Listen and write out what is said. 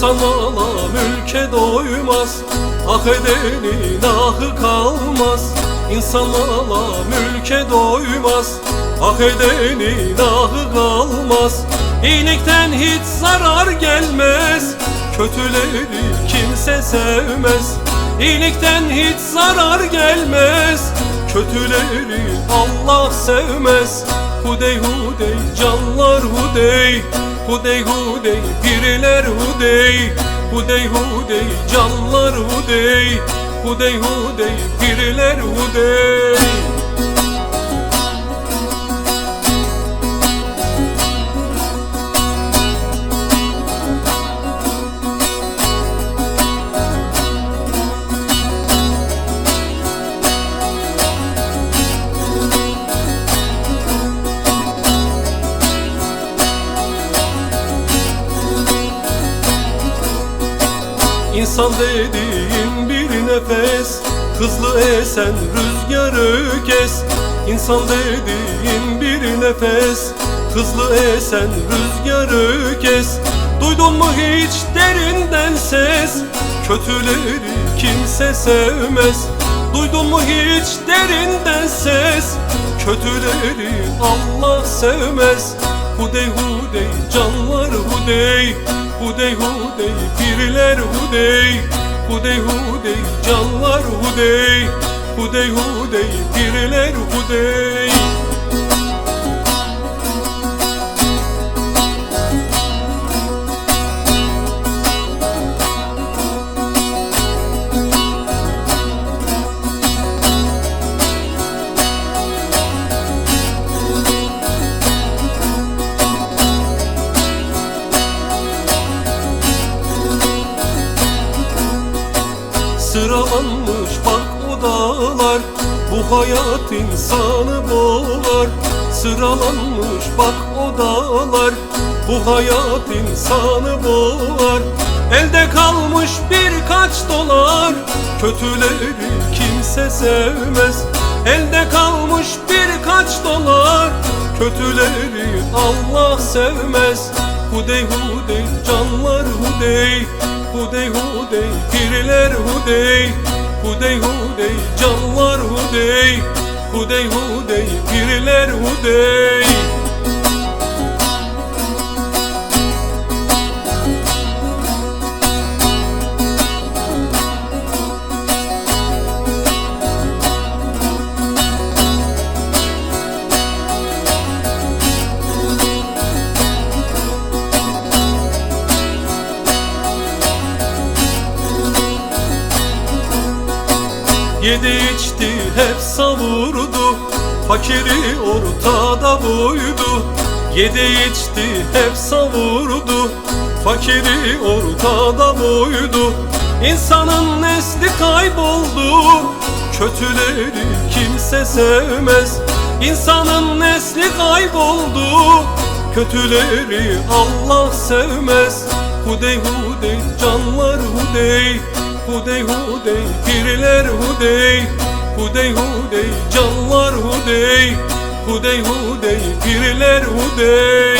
İnsan mala mülke doymaz Ah edenin ahı kalmaz. İnsan mala mülke doymaz Ah edenin ahı kalmaz. İyilikten hiç zarar gelmez Kötüleri kimse sevmez. İyilikten hiç zarar gelmez Kötüleri Allah sevmez. Hudey hudey canlar hudey Hudey hudey biriler hudey. Hudey hudey canlar hudey. Hudey hudey biriler hudey İnsan dediğin bir nefes Hızlı esen rüzgarı kes. İnsan dediğin bir nefes Hızlı esen rüzgarı kes. Duydun mu hiç derinden ses? Kötüleri kimse sevmez. Duydun mu hiç derinden ses? Kötüleri Allah sevmez. Hudey hudey canlar hudey Hudey hudey biriler hudey. Hudey hudey canlar hudey. Hudey hudey biriler hudey Sıralanmış bak o dağlar. Bu hayat insanı boğar. Sıralanmış bak o dağlar. Bu hayat insanı boğar. Elde kalmış birkaç dolar. Kötüleri kimse sevmez. Elde kalmış birkaç dolar. Kötüleri Allah sevmez. Hudey hudey canlar hudey Hudey hudey biriler hudey Hudey hudey canlar hudey Hudey hudey biriler hudey Yedi içti hep savurdu. Fakiri ortada buydu. Yedi içti hep savurdu. Fakiri ortada buydu. İnsanın nesli kayboldu. Kötüleri kimse sevmez. İnsanın nesli kayboldu. Kötüleri Allah sevmez. Hudey hudey canlar hudey Hudey hudey biriler hudey. Hudey hudey canlar hudey. Hudey hudey biriler hudey